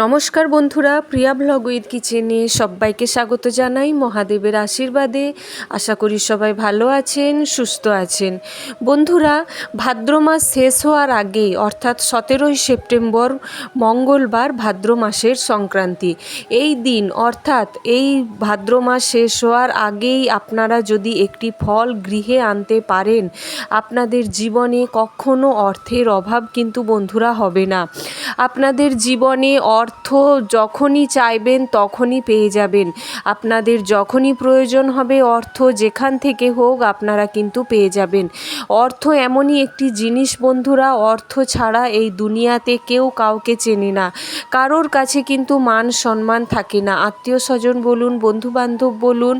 নমস্কার বন্ধুরা, প্রিয়া blog with কিচেনে সবাইকে স্বাগত জানাই মহাদেবের আশীর্বাদে। আশা করি সবাই ভালো আছেন, সুস্থ আছেন। বন্ধুরা, ভাদ্র মাস শেষ হওয়ার আগে, অর্থাৎ সতেরোই সেপ্টেম্বর, মঙ্গলবার ভাদ্র মাসের সংক্রান্তি। এই দিন, অর্থাৎ এই ভাদ্র মাস শেষ হওয়ার আগেই আপনারা যদি একটি ফল গৃহে আনতে পারেন, আপনাদের জীবনে কখনো অর্থের অভাব কিন্তু বন্ধুরা হবে না। আপনাদের জীবনে অর্থ যখনই চাইবেন, তখনই পেয়ে যাবেন। আপনাদের যখনই প্রয়োজন হবে, অর্থ যেখান থেকে হোক আপনারা কিন্তু পেয়ে যাবেন। অর্থ এমনই একটি জিনিস বন্ধুরা, অর্থ ছাড়া এই দুনিয়াতে কেউ কাউকে চেনে না। কারোর কাছে কিন্তু মান সম্মান থাকে না। আত্মীয় স্বজন বলুন, বন্ধুবান্ধব বলুন,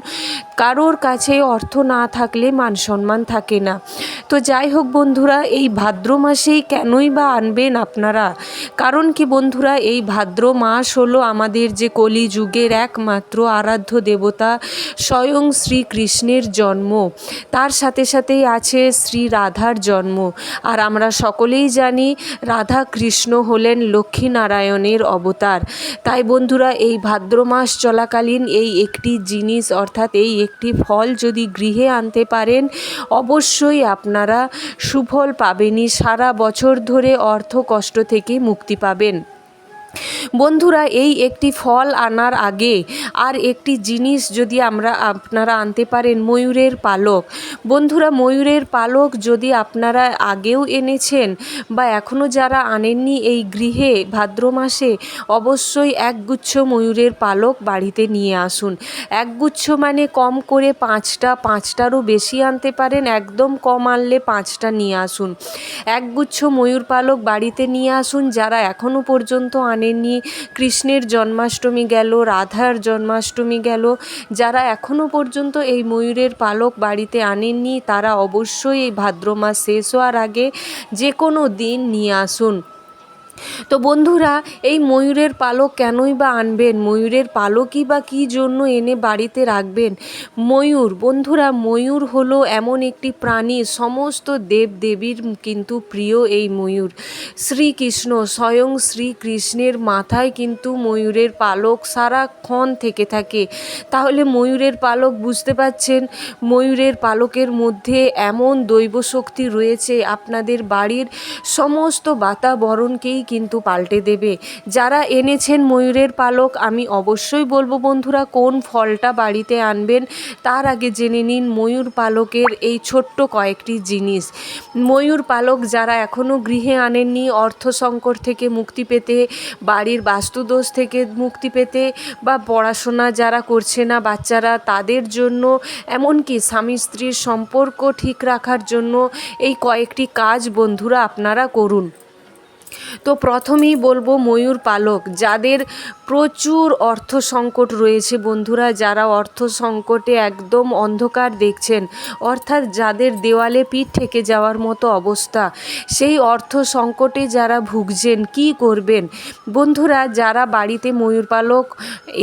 কারোর কাছে অর্থ না থাকলে মান সম্মান থাকে না। তো যাই হোক বন্ধুরা, এই ভাদ্র মাসেই কেনই বা আনবেন আপনারা? কারণ কি বন্ধুরা, এই ভাদ্র মাস হলো আমাদের যে কলিযুগের একমাত্র আরাধ্য দেবতা স্বয়ং শ্রীকৃষ্ণের জন্ম। তার সাথে সাথেই আছে শ্রী রাধার জন্ম। আর আমরা সকলেই জানি রাধা কৃষ্ণ হলেন লক্ষ্মীনারায়ণের অবতার। তাই বন্ধুরা, এই ভাদ্র মাস চলাকালীন এই একটি জিনিস অর্থাৎ এই একটি ফল যদি গৃহে আনতে পারেন, অবশ্যই আপনারা সুফল পাবেনই। সারা বছর ধরে অর্থ কষ্ট থেকে মুক্তি পাবেন। বন্ধুরা, এই একটি ফল আনার আগে আর একটি জিনিস যদি আমরা, আপনারা আনতে পারেন ময়ূরের পালক। বন্ধুরা, ময়ূরের পালক যদি আপনারা আগেও এনেছেন বা এখনও যারা আনেননি এই গৃহে ভাদ্র মাসে, অবশ্যই একগুচ্ছ ময়ূরের পালক বাড়িতে নিয়ে আসুন। একগুচ্ছ মানে কম করে পাঁচটা, পাঁচটারও বেশি আনতে পারেন, একদম কম আনলে পাঁচটা নিয়ে আসুন। একগুচ্ছ ময়ূর পালক বাড়িতে নিয়ে আসুন, যারা এখনও পর্যন্ত আনেননি কৃষ্ণের জন্মাষ্টমী গেল, রাধার জন্মাষ্টমী গেল। যারা এখনও পর্যন্ত এই ময়ূরের পালক বাড়িতে আনেননি, তারা অবশ্যই এই ভাদ্র মাস শেষ হওয়ার আগে যে কোনো দিন নিয়ে আসুন। তো বন্ধুরা, এই ময়ূরের পালক কেনই বা আনবেন? ময়ূরের পালকই বা কী জন্য এনে বাড়িতে রাখবেন? ময়ূর, বন্ধুরা, ময়ূর হলো এমন একটি প্রাণী। সমস্ত দেব দেবীর কিন্তু প্রিয় এই ময়ূর। শ্রীকৃষ্ণ স্বয়ং শ্রীকৃষ্ণের মাথায় কিন্তু ময়ূরের পালক সারাক্ষণ থেকে থাকে। তাহলে ময়ূরের পালক বুঝতে পাচ্ছেন ময়ূরের পালকের মধ্যে এমন দৈব শক্তি রয়েছে আপনাদের বাড়ির সমস্ত বাতাবরণকেই কিন্তু পাল্টে দেবে। যারা এনেছেন ময়ূরের পালক, আমি অবশ্যই বলব বন্ধুরা, কোন ফলটা বাড়িতে আনবেন, তার আগে জেনে নিন ময়ূর পালকের এই ছোট্ট কয়েকটি জিনিস। ময়ূর পালক যারা এখনও গৃহে আনেননি, অর্থ সংকট থেকে মুক্তি পেতে, বাড়ির বাস্তুদোষ থেকে মুক্তি পেতে, বা পড়াশোনা যারা করছে না বাচ্চারা, তাদের জন্য, এমনকি স্বামী স্ত্রীর সম্পর্ক ঠিক রাখার জন্য, এই কয়েকটি কাজ বন্ধুরা আপনারা করুন। তো প্রথমেই বলব ময়ূর পালক, যাদের প্রচুর অর্থ সংকট রয়েছে বন্ধুরা, যারা অর্থ সংকটে একদম অন্ধকার দেখছেন, অর্থাৎ যাদের দেওয়ালে পিঠ থেকে যাওয়ার মতো অবস্থা, সেই অর্থ সংকটে যারা ভুগছেন, কি করবেন? বন্ধুরা, যারা বাড়িতে ময়ূর পালক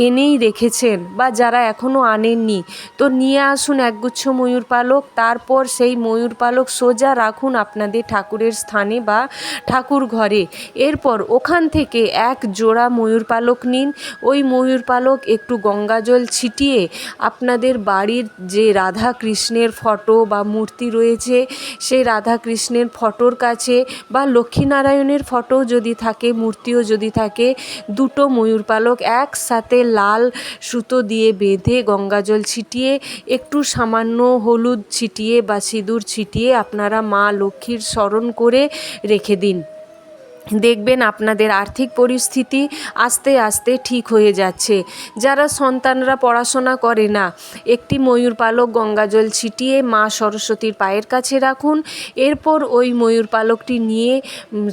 এনেই রেখেছেন বা যারা এখনও আনেননি, তো নিয়ে আসুন একগুচ্ছ ময়ূর পালক, তারপর সেই ময়ূর পালক সোজা রাখুন আপনাদের ঠাকুরের স্থানে বা ঠাকুর ঘরে। এরপর ওখান থেকে এক জোড়া ময়ূর পালক নিন। ওই ময়ূর পালক একটু গঙ্গা জল ছিটিয়ে আপনাদের বাড়ির যে রাধা কৃষ্ণের ফটো বা মূর্তি রয়েছে, সেই রাধা কৃষ্ণের ফটোর কাছে বা লক্ষ্মীনারায়ণের ফটো যদি থাকে, মূর্তিও যদি থাকে, দুটো ময়ূর পালক একসাথে লাল সুতো দিয়ে বেঁধে গঙ্গা জল ছিটিয়ে, একটু সামান্য হলুদ ছিটিয়ে বা সিঁদুর ছিটিয়ে আপনারা মা লক্ষ্মীর স্মরণ করে রেখে দিন। দেখবেন আপনাদের আর্থিক পরিস্থিতি আস্তে আস্তে ঠিক হয়ে যাচ্ছে। যারা সন্তানরা পড়াশোনা করে না, একটি ময়ূর পালক গঙ্গাজল ছিটিয়ে মা সরস্বতীর পায়ের কাছে রাখুন। এরপর ওই ময়ূর পালকটি নিয়ে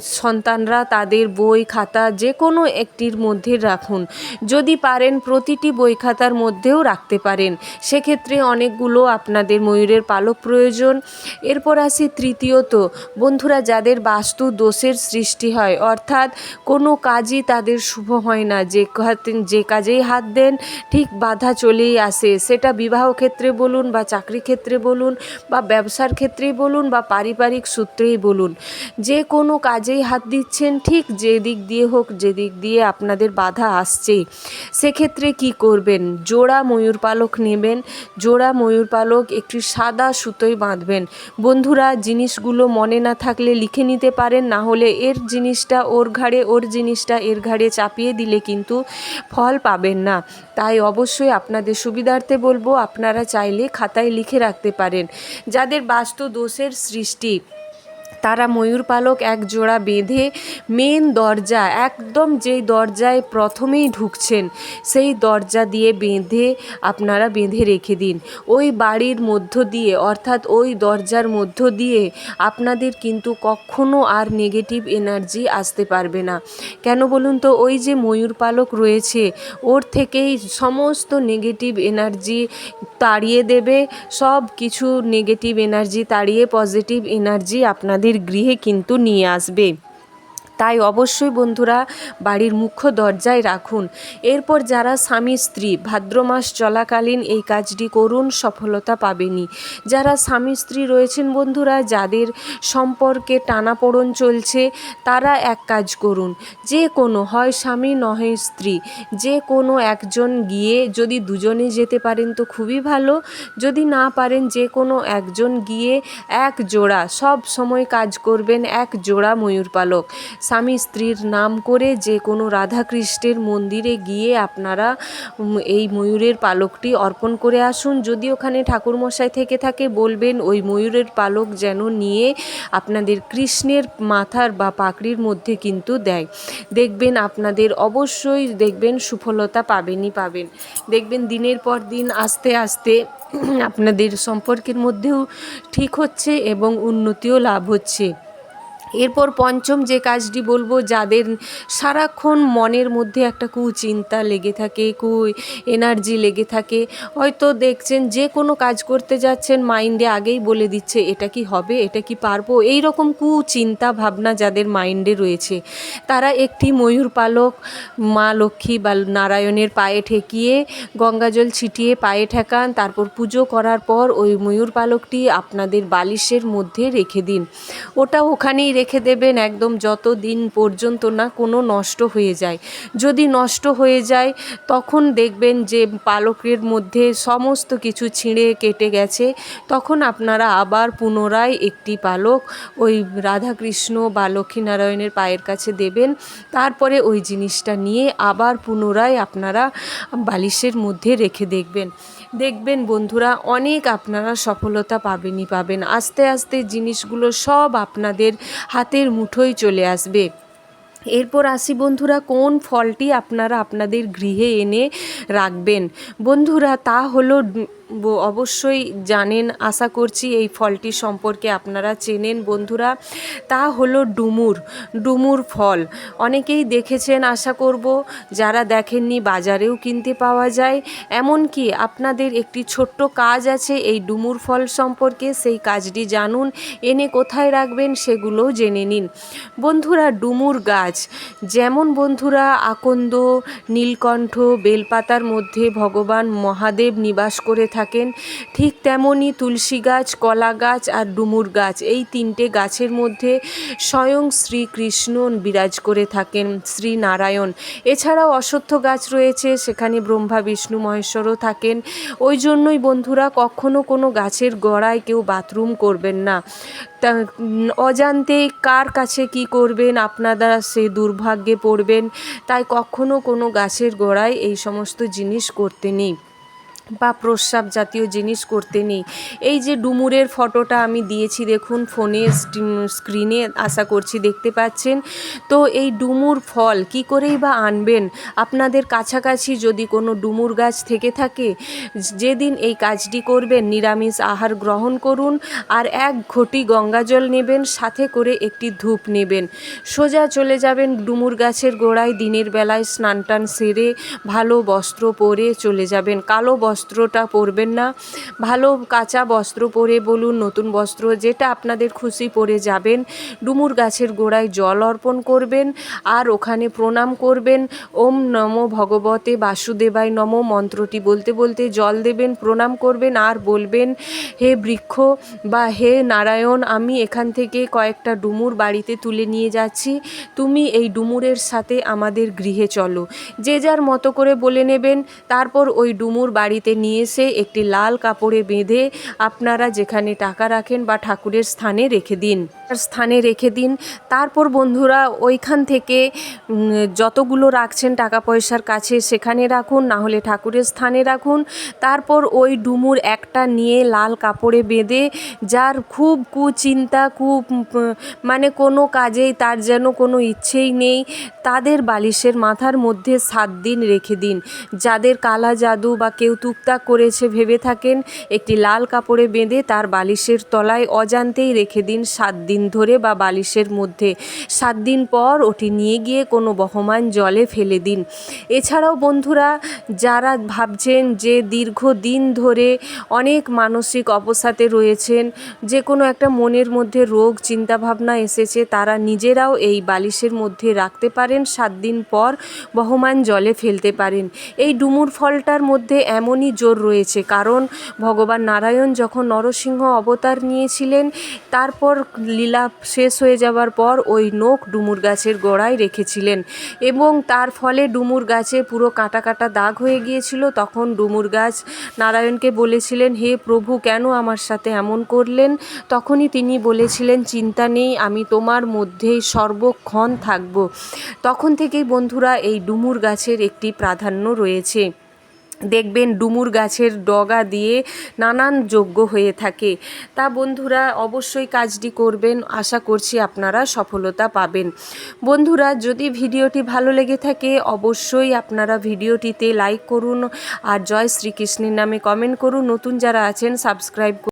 সন্তানরা তাদের বই, খাতা যে কোনো একটির মধ্যে রাখুন। যদি পারেন প্রতিটি বই খাতার মধ্যেও রাখতে পারেন। সেক্ষেত্রে অনেকগুলো আপনাদের ময়ূরের পালক প্রয়োজন। এরপর আসি তৃতীয়ত। বন্ধুরা, যাদের বাস্তু দোষের সৃষ্টি হয়। অর্থাৎ কোনো কাজই তাদের শুভ হয় না। যে যে কাজেই হাত দেন, ঠিক বাধা চলেই আসে। সেটা বিবাহ ক্ষেত্রে বলুন বা চাকরি ক্ষেত্রে বলুন বা ব্যবসার ক্ষেত্রেই বলুন বা পারিবারিক সূত্রেই বলুন। যে কোনো কাজেই হাত দিচ্ছেন, ঠিক যে দিক দিয়ে হোক, যে দিক দিয়ে আপনাদের বাধা আসছেই। সেক্ষেত্রে কি করবেন? জোড়া ময়ূর পালক নেবেন। জোড়া ময়ূর পালক একটি সাদা সুতোয় বাঁধবেন। বন্ধুরা, জিনিসগুলো মনে না থাকলে লিখে নিতে পারেন, না হলে এর জিনিসটা ওর ঘাড়ে, ওর জিনিসটা এর ঘাড়ে চাপিয়ে দিলে কিন্তু ফল পাবেন না। তাই অবশ্যই আপনাদের সুবিধার্থে বলব, আপনারা চাইলে খাতায় লিখে রাখতে পারেন। যাদের বাস্তু দোষের সৃষ্টি তারা ময়ূর পালক এক জোড়া বেঁধে মেন দরজা, একদম যেই দরজায় প্রথমেই ঢুকছেন, সেই দরজা দিয়ে বেঁধে আপনারা বেঁধে রেখে দিন। ওই বাড়ির মধ্য দিয়ে, অর্থাৎ ওই দরজার মধ্য দিয়ে আপনাদের কিন্তু কখনো আর নেগেটিভ এনার্জি আসতে পারবে না। কেন বলুন তো, ওই যে ময়ূর পালক রয়েছে, ওর থেকেই সমস্ত নেগেটিভ এনার্জি তাড়িয়ে দেবে সব কিছু নেগেটিভ এনার্জি, তাড়িয়ে পজিটিভ এনার্জি আপনাদের গৃহে কিন্তু নিয়ে আসবে। তাই অবশ্যই বন্ধুরা বাড়ির মুখ্য দরজায় রাখুন। এরপর যারা স্বামী, স্ত্রী, ভাদ্র মাস চলাকালীন এই কাজটি করুন, সফলতা পাবেনি যারা স্বামী, স্ত্রী রয়েছেন বন্ধুরা, যাদের সম্পর্কে টানাপোড়ন চলছে, তারা এক কাজ করুন। যে কোনো হয় স্বামী, নহে স্ত্রী। যে কোনো একজন গিয়ে যদি দুজনে যেতে পারেন তো খুবই ভালো। যদি না পারেন যে কোনো একজন গিয়ে এক জোড়া সব সময় কাজ করবেন, এক জোড়া ময়ূর পালক। স্বামী স্ত্রীর নাম করে যে কোনো রাধাকৃষ্ণের মন্দিরে গিয়ে আপনারা এই ময়ূরের পালকটি অর্পণ করে আসুন। যদি ওখানে ঠাকুরমশাই থেকে থাকে, বলবেন ওই ময়ূরের পালক যেন নিয়ে আপনাদের কৃষ্ণের মাথার বা পাকড়ির মধ্যে কিন্তু দেয়। দেখবেন আপনাদের অবশ্যই দেখবেন সুফলতা পাবেনই পাবেন। দেখবেন দিনের পর দিন আস্তে আস্তে আপনাদের সম্পর্কের মধ্যেও ঠিক হচ্ছে এবং উন্নতিও লাভ হচ্ছে। এরপর পঞ্চম যে কাজটি বলব, যাদের সারাক্ষণ মনের মধ্যে একটা কুচিন্তা লেগে থাকে, কু এনার্জি লেগে থাকে, হয়তো দেখছেন যে কোনো কাজ করতে যাচ্ছেন মাইন্ডে আগেই বলে দিচ্ছে, এটা কি হবে? এটা কি পারব? এই রকম কুচিন্তা ভাবনা যাদের মাইন্ডে রয়েছে, তারা একটি ময়ূর পালক, মা লক্ষ্মী বা নারায়ণের পায়ে ঠেকিয়ে গঙ্গাজল ছিটিয়ে পায়ে ঠেকান, তারপর পুজো করার পর ওই ময়ূর পালকটি আপনাদের বালিশের মধ্যে রেখে দিন। ওটা ওখানেই রেখে দেবেন একদম যত দিন পর্যন্ত না কোনো নষ্ট হয়ে যায়। যদি নষ্ট হয়ে যায়, তখন দেখবেন যে পালকের মধ্যে সমস্ত কিছু ছিঁড়ে কেটে গেছে। তখন আপনারা আবার পুনরায় একটি পালক ওই রাধাকৃষ্ণ বা লক্ষ্মীনারায়ণের পায়ের কাছে দেবেন। তারপরে ওই জিনিসটা নিয়ে আবার পুনরায় আপনারা বালিশের মধ্যে রেখে দেখবেন। দেখবেন বন্ধুরা, অনেক আপনারা সফলতা পাবেনই পাবেন। আস্তে আস্তে জিনিসগুলো সব আপনাদের হাতের মুঠোয় চলে আসবে। এরপর আসি বন্ধুরা, কোন ফলটি আপনারা আপনাদের গৃহে এনে রাখবেন? বন্ধুরা, তা হলো অবশ্যই জানেন, আশা করছি এই ফলটি সম্পর্কে আপনারা চেনেন, বন্ধুরা। তা হলো ডুমুর ডুমুর ফল। অনেকেই দেখেছেন, আশা করব, যারা দেখেননি, বাজারেও কিনতে পাওয়া যায়। এমনকি আপনাদের একটি ছোট্ট কাজ আছে এই ডুমুর ফল সম্পর্কে, সেই কাজটি জানুন, এনে কোথায় রাখবেন সেগুলোও জেনে নিন। বন্ধুরা, ডুমুর গাছ। যেমন বন্ধুরা, আকন্দ, নীলকণ্ঠ, বেলপাতার মধ্যে ভগবান মহাদেব নিবাস করে থাকেন। ঠিক তেমনই তুলসী গাছ, কলা গাছ আর ডুমুর গাছ এই তিনটে গাছের মধ্যে স্বয়ং শ্রীকৃষ্ণ বিরাজ করে থাকেন শ্রী নারায়ণ এছাড়াও অশ্বত্থ গাছ রয়েছে, সেখানে ব্রহ্মা, বিষ্ণু, মহেশ্বরও থাকেন। ওই জন্যই বন্ধুরা কখনো কোনো গাছের গোড়ায় কেউ বাথরুম করবেন না। তা, অজান্তে কার কাছে কি করবেন, আপনারা সে দুর্ভাগ্যে পড়বেন, তাই কখনো কোনো গাছের গোড়ায় এই সমস্ত জিনিস করতে নেই। বা প্রস্রাব জাতীয় জিনিস করতে নেই। এই যে ডুমুরের ফটোটা আমি দিয়েছি দেখুন, ফোনে স্ক্রিনে আশা করছি দেখতে পাচ্ছেন। তো এই ডুমুর ফল কি করেই বা আনবেন? আপনাদের কাছাকাছি যদি কোনো ডুমুর গাছ থেকে থাকে, যেদিন এই কাজটি করবেন, নিরামিষ আহার গ্রহণ করুন আর এক ঘটি গঙ্গাজল নেবেন, সাথে করে একটি ধূপ নেবেন। সোজা চলে যাবেন ডুমুর গাছের গোড়ায়, দিনের বেলায় স্নান টান সেরে ভালো বস্ত্র পরে চলে যাবেন। কালো বস্ত্র বস্ত্রটা পরবেন না। ভালো কাঁচা বস্ত্র পরে বলুন, নতুন বস্ত্র যেটা আপনাদের খুশি পরে যাবেন। ডুমুর গাছের গোড়ায় জল অর্পণ করবেন আর ওখানে প্রণাম করবেন। ওম নম ভগবতে বাসুদেবায় নম মন্ত্রটি বলতে বলতে জল দেবেন, প্রণাম করবেন আর বলবেন, হে বৃক্ষ বা হে নারায়ণ, আমি এখান থেকে কয়েকটা ডুমুর বাড়িতে তুলে নিয়ে যাচ্ছি। তুমি এই ডুমুরের সাথে আমাদের গৃহে চলো। যে যার মতো করে বলে নেবেন, তারপর ওই ডুমুর বাড়িতে নিয়ে এসে একটি লাল কাপড়ে বেঁধে আপনারা যেখানে টাকা রাখেন বা ঠাকুরের স্থানে রেখে দিন। স্থানে রেখে দিন। তারপর বন্ধুরা ওইখান থেকে যতগুলো রাখছেন টাকা পয়সার কাছে সেখানে রাখুন, না হলে ঠাকুরের স্থানে রাখুন। তারপর ওই ডুমুর একটা নিয়ে লাল কাপড়ে বেঁধে, যার খুব কুচিন্তা, খুব মানে কোনো কাজেই তার যেন কোনো ইচ্ছেই নেই, তাদের বালিশের মাথার মধ্যে সাত দিন রেখে দিন। যাদের কালা জাদু বা কেউ টুকটাক করেছে ভেবে থাকেন, একটি লাল কাপড়ে বেঁধে তার বালিশের তলায় অজান্তেই রেখে দিন সাত দিন ধরে বা বালিশের মধ্যে। সাত দিন পর ওটি নিয়ে গিয়ে কোনো বহমান জলে ফেলে দিন। এছাড়াও বন্ধুরা, যারা ভাবছেন যে দীর্ঘদিন ধরে অনেক মানসিক অবসাদে রয়েছেন, যে কোনো একটা মনের মধ্যে রোগ, চিন্তাভাবনা এসেছে, তারা নিজেরাও এই বালিশের মধ্যে রাখতে পারেন, সাত দিন পর বহমান জলে ফেলতে পারেন। এই ডুমুর ফলটার মধ্যে এমনই জোর রয়েছে, কারণ ভগবান নারায়ণ যখন নরসিংহ অবতার নিয়েছিলেন, তারপর লীলা শেষ হয়ে যাওয়ার পর ওই নোখ ডুমুর গাছের গোড়ায় রেখেছিলেন এবং তার ফলে ডুমুর গাছে পুরো কাটা কাটা দাগ হয়ে গিয়েছিল। তখন ডুমুর গাছ নারায়ণকে বলেছিলেন, হে প্রভু, কেন আমার সাথে এমন করলেন? তখনই তিনি বলেছিলেন, চিন্তা নেই, আমি তোমার মধ্যেই সর্বক্ষণ থাকব। তখন থেকেই বন্ধুরা, এই ডুমুর গাছের একটি প্রাধান্য রয়েছে। দেখবেন ডুমুর গাছের ডগা দিয়ে নানান যোগ্য হয়ে থাকে। তা বন্ধুরা, অবশ্যই কাজটি করবেন। আশা করছি আপনারা সফলতা পাবেন। বন্ধুরা, যদি ভিডিওটি ভালো লেগে থাকে, অবশ্যই আপনারা ভিডিওটিতে লাইক করুন আর জয় শ্রীকৃষ্ণের নামে কমেন্ট করুন। নতুন যারা আছেন সাবস্ক্রাইব